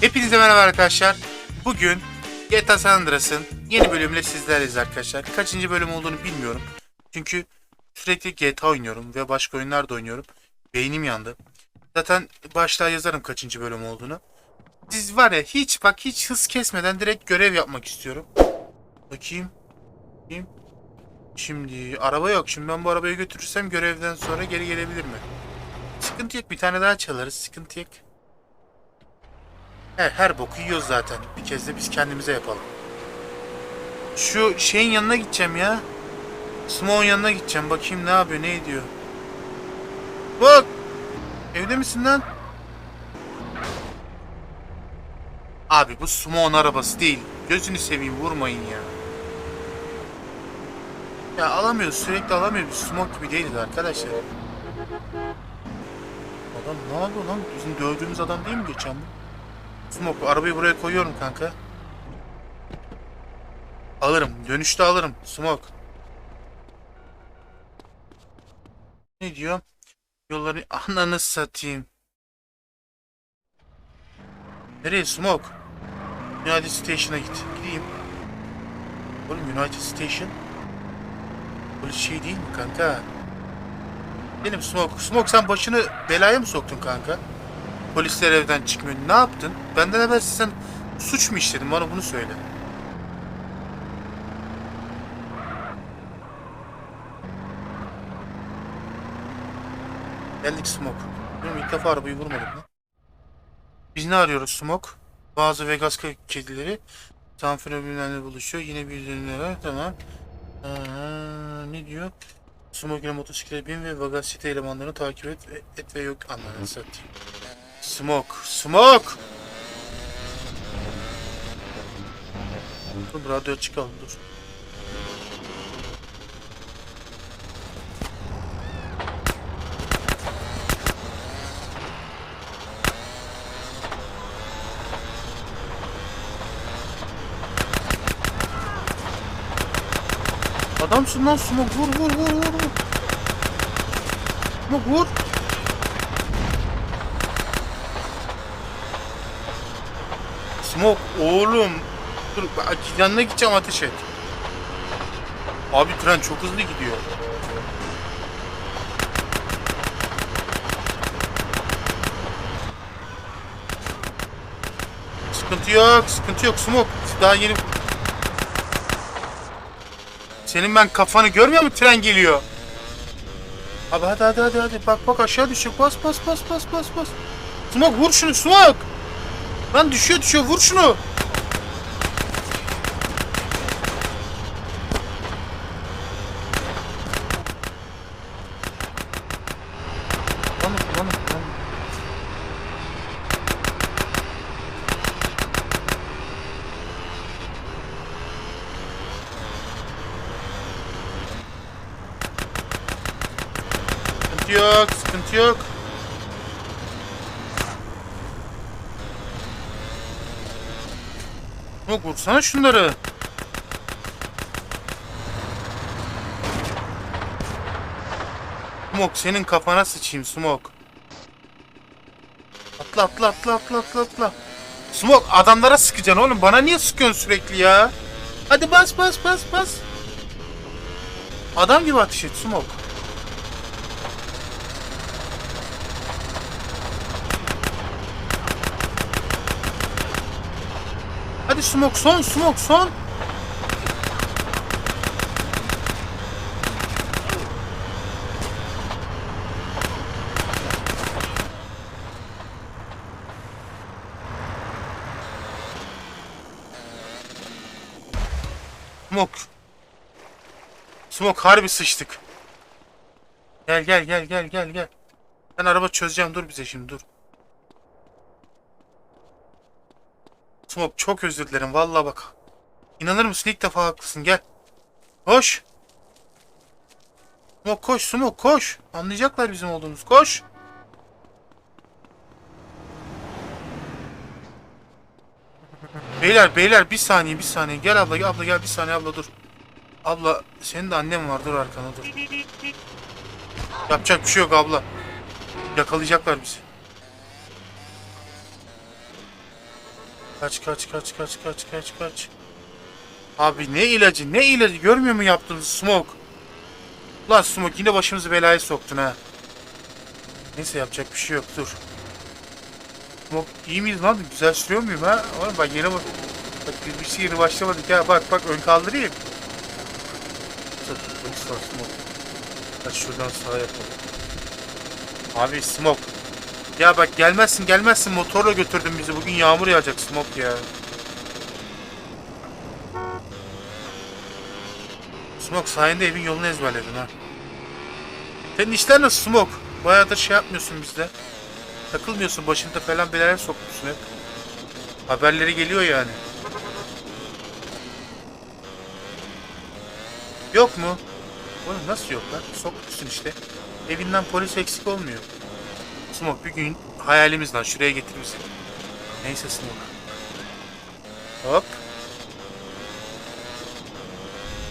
Hepinize merhaba arkadaşlar. Bugün GTA San Andreas'ın yeni bölümüyle sizlerleyiz arkadaşlar. Kaçıncı bölüm olduğunu bilmiyorum. Çünkü sürekli GTA oynuyorum ve başka oyunlar da oynuyorum. Beynim yandı. Zaten başlığa yazarım kaçıncı bölüm olduğunu. Siz var ya hiç bak hiç hız kesmeden direkt görev yapmak istiyorum. Bakayım. Bakayım. Şimdi araba yok. Şimdi ben bu arabayı götürürsem görevden sonra geri gelebilir mi? Sıkıntı yok. Bir tane daha çalarız. Sıkıntı yok. Her, her boku yiyoruz zaten. Bir kez de biz kendimize yapalım. Şu şeyin yanına gideceğim ya. Smoke'un yanına gideceğim. Bakayım ne yapıyor, ne ediyor. Bak! Evde misin lan? Abi bu Smoke'un arabası değil. Gözünü seveyim vurmayın ya. Ya alamıyoruz sürekli alamıyoruz. Smoke gibi değiliz arkadaşlar. Adam ne yapıyor lan? Bizim dövdüğümüz adam değil mi geçen bu? Smoke arabayı buraya koyuyorum kanka. Alırım. Dönüşte alırım. Smoke. Ne diyor? Yolları ananı satayım. Nereye Smoke? United Station'a git. Gideyim. Oğlum United Station. Polis şey değil mi kanka? Benim Smoke. Smoke sen başını belaya mı soktun kanka? Polisler evden çıkmıyor. Ne yaptın? Benden habersiz sen suç mu işledin? Bana bunu söyle. Geldik Smoke. Benim ilk defa arabayı vurmadım lan. Biz ne arıyoruz Smoke? Bazı Vegas ke- kedileri San Fernando'yla buluşuyor. Yine birilerine tamam. Aa, ne diyor? Smoke ile motosiklete bin ve Vegas City elemanlarını takip et, et ve yok anlarını satayım. Smoke. Smoke! Dur radyo çıkalım dur. Adamsın lan Smoke vur vur vur vur vur. Smoke vur. Smoke oğlum. Dur bak, yanına gideceğim ateş et. Abi tren çok hızlı gidiyor. Sıkıntı yok, sıkıntı yok Smoke. Daha yeni... Senin ben kafanı görmüyor musun tren geliyor? Abi hadi hadi hadi hadi bak bak aşağı düşüyor. Bas bas bas bas bas bas. Smoke vur şunu Smoke. Lan düşüyor düşüyor vur şunu. Sıkıntı yok, sıkıntı yok. Smoke vursana şunları. Smoke senin kafana sıçayım Smoke. Atla atla atla atla atla atla. Smoke adamlara sıkacaksın oğlum. Bana niye sıkıyorsun sürekli ya? Hadi bas bas bas bas. Adam gibi ateş et Smoke. Hadi smoke son smoke son. Smoke. Smoke harbi sıçtık. Gel gel gel gel gel gel. Ben araba çözeceğim dur bize şimdi dur. Smoke çok özür dilerim vallahi bak. İnanır mısın ilk defa haklısın gel. Koş. Smoke koş Smoke koş. Anlayacaklar bizim olduğumuz koş. Beyler beyler bir saniye bir saniye gel abla abla gel bir saniye abla dur. Abla senin de annen var dur arkana dur. Yapacak bir şey yok abla. Yakalayacaklar bizi. Kaç kaç kaç kaç kaç kaç kaç. Abi ne ilacı ne ilacı görmüyor mu yaptığınız smoke? Ulan smoke yine başımızı belaya soktun ha. Neyse yapacak bir şey yok dur. Smoke iyi miyiz lan? Güzel sürüyor muyum ha? Oğlum bak yeni bak. Bak bir, bir şey yeni başlamadık ya. Bak bak ön kaldırayım. Dur, dur, sağ smoke. Hadi şuradan sağa yapalım. Abi smoke. Ya bak gelmezsin gelmezsin motorla götürdün bizi. Bugün yağmur yağacak smoke ya. Smoke sayende evin yolunu ezberledin ha. Senin işler nasıl Smoke? Bayağıdır şey yapmıyorsun bizde. Takılmıyorsun başında falan belaya sokmuşsun hep. Haberleri geliyor yani. Yok mu? Oğlum nasıl yok lan? Sokmuşsun işte. Evinden polis eksik olmuyor. Smoke bir gün hayalimiz lan şuraya getir bizi. Neyse Smoke. Hop.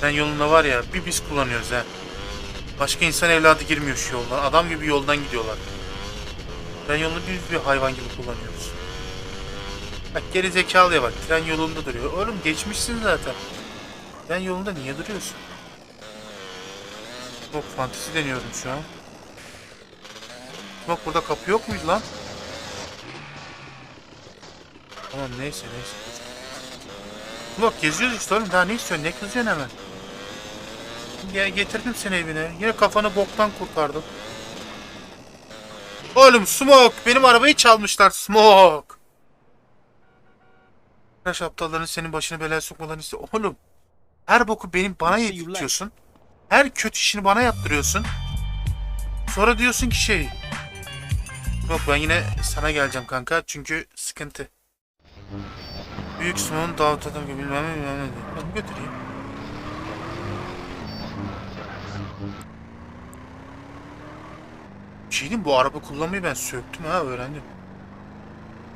Ben yolunda var ya bir biz kullanıyoruz ha. Başka insan evladı girmiyor şu yoldan. Adam gibi yoldan gidiyorlar. Tren yolunu biz bir hayvan gibi kullanıyoruz. Bak geri zekalıya bak. Tren yolunda duruyor. Oğlum geçmişsin zaten. Tren yolunda niye duruyorsun? Çok fantezi deniyorum şu an. Bak burada kapı yok muydu lan? Tamam neyse neyse. Bak geziyoruz işte oğlum daha ne istiyorsun ne kızıyorsun hemen? Ya getirdim seni evine. Yine kafanı boktan kurtardım. Oğlum Smoke benim arabayı çalmışlar Smoke. Crash aptalların senin başını belaya sokmalarını iste. Oğlum her boku benim bana yedirtiyorsun. Her kötü işini bana yaptırıyorsun. Sonra diyorsun ki şey. Yok ben yine sana geleceğim kanka çünkü sıkıntı. Büyük Smoke'un Davut adam gibi bilmem ne bilmem ne diyor. Ben götüreyim. Şey mi? bu araba kullanmayı ben söktüm ha öğrendim.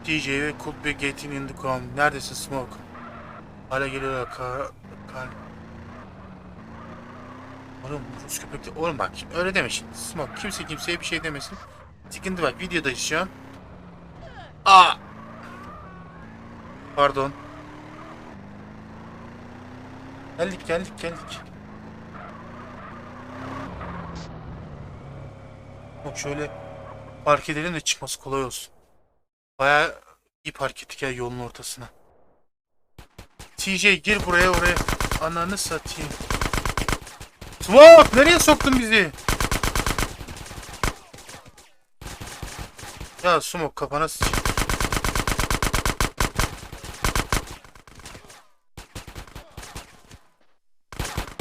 DJ ve Could be getting in the com. Neredesin Smoke? Hala geliyorlar kar... kar... Oğlum Rus köpekte... Oğlum bak öyle deme şimdi. Smoke kimse kimseye bir şey demesin. Sıkıntı bak videodayız şu an. Aa! Pardon. Geldik geldik geldik. Bak şöyle park edelim de çıkması kolay olsun. Bayağı iyi park ettik ya yolun ortasına. TJ gir buraya oraya. Ananı satayım. Smoke nereye soktun bizi? Ya Smoke kafana sıçayım.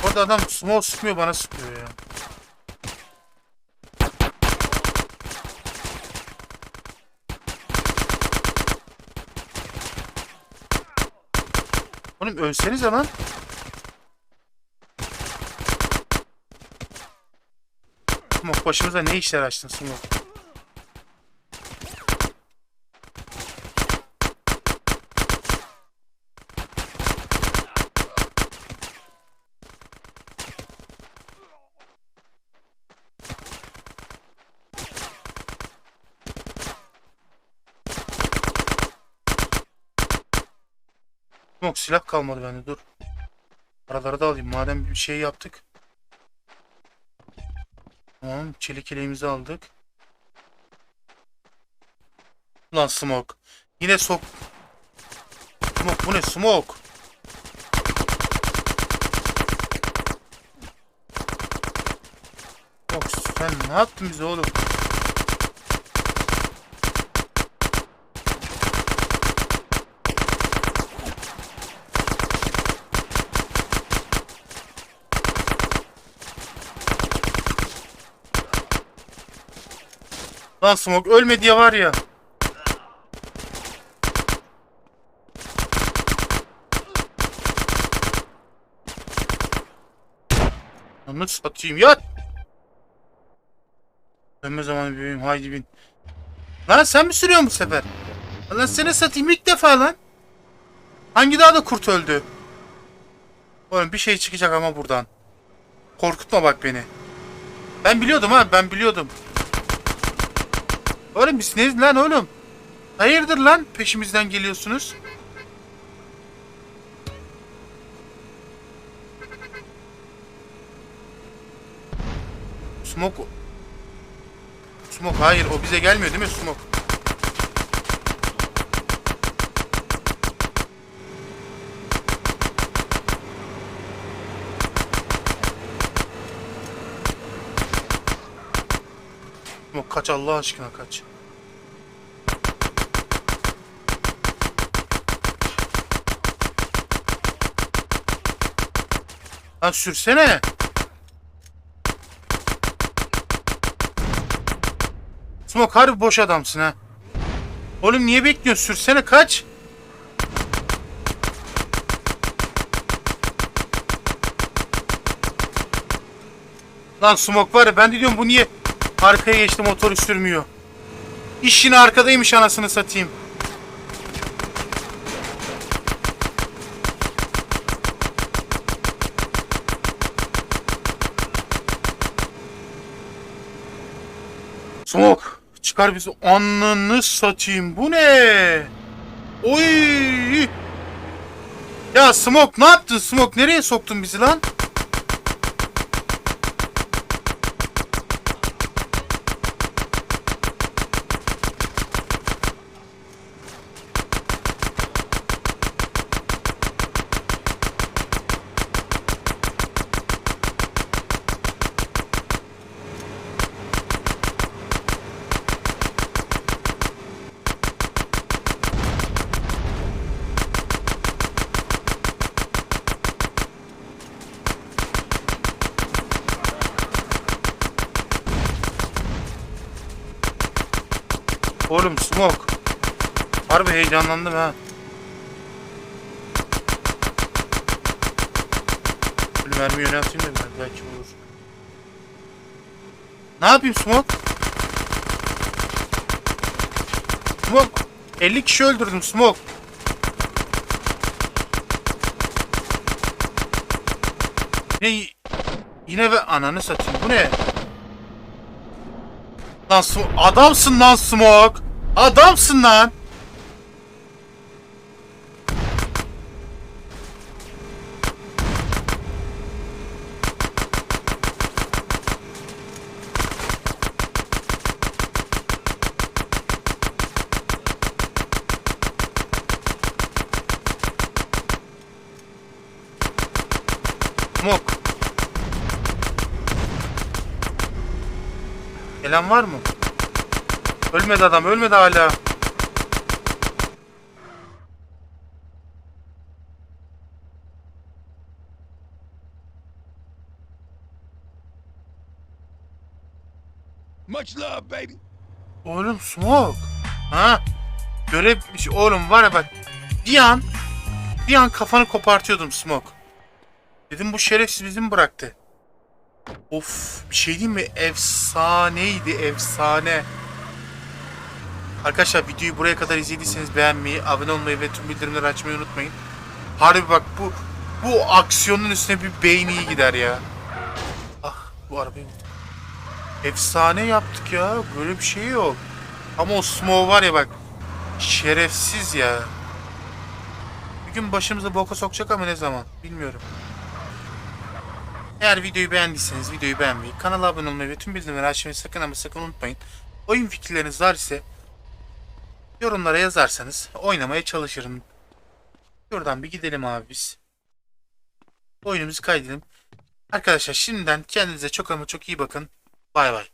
Orada adam Smoke sıkmıyor bana sıkıyor ya. Oğlum ölsenize lan. Smoke başımıza ne işler açtın Smoke? Smoke silah kalmadı bende dur. Paraları da alayım madem bir şey yaptık. Tamam çelik eleğimizi aldık. Lan Smoke. Yine sok. Smoke bu ne Smoke? Smoke sen ne yaptın bize oğlum? Lan Smoke ölme diye var ya. Onu satayım yat. Dönme zamanı bebeğim haydi bin. Lan sen mi sürüyorsun bu sefer? Lan seni satayım ilk defa lan. Hangi dağda kurt öldü? Oğlum bir şey çıkacak ama buradan. Korkutma bak beni. Ben biliyordum ha ben biliyordum. Oğlum biz neyiz lan oğlum? Hayırdır lan peşimizden geliyorsunuz? Smoke. Smoke hayır o bize gelmiyor değil mi Smoke? Smoke kaç Allah aşkına kaç. Lan sürsene. Smoke harbi boş adamsın ha. Oğlum niye bekliyorsun? Sürsene kaç. Lan Smoke var ya ben de diyorum bu niye arkaya geçti motoru sürmüyor. İş yine arkadaymış anasını satayım. Smoke çıkar bizi ananı satayım bu ne? Oy! Ya Smoke ne yaptın Smoke nereye soktun bizi lan? Oğlum Smoke. Harbi heyecanlandım ha. Böyle mermi yönelteyim de ben belki olur. Ne yapayım Smoke? Smoke. 50 kişi öldürdüm Smoke. Ne? Yine ve ananı satayım. Bu ne? Lan adamsın lan Smoke. Adamsın lan. Smoke. Gelen var mı? Ölmedi adam, ölmedi hala. Much love, baby. Oğlum Smoke. Ha? Görevmiş oğlum var ya bak. Bir an bir an kafanı kopartıyordum Smoke. Dedim bu şerefsiz bizim bıraktı. Of bir şey diyeyim mi? Efsaneydi efsane. Arkadaşlar videoyu buraya kadar izlediyseniz beğenmeyi, abone olmayı ve tüm bildirimleri açmayı unutmayın. Harbi bak bu bu aksiyonun üstüne bir beyin iyi gider ya. Ah bu arabayı Efsane yaptık ya. Böyle bir şey yok. Ama o Smoke var ya bak. Şerefsiz ya. Bir gün başımıza boka sokacak ama ne zaman bilmiyorum. Eğer videoyu beğendiyseniz videoyu beğenmeyi, kanala abone olmayı ve tüm bildirimleri açmayı sakın ama sakın unutmayın. Oyun fikirleriniz var ise yorumlara yazarsanız oynamaya çalışırım. Şuradan bir gidelim abi biz. Oyunumuzu kaydedelim. Arkadaşlar şimdiden kendinize çok ama çok iyi bakın. Bay bay.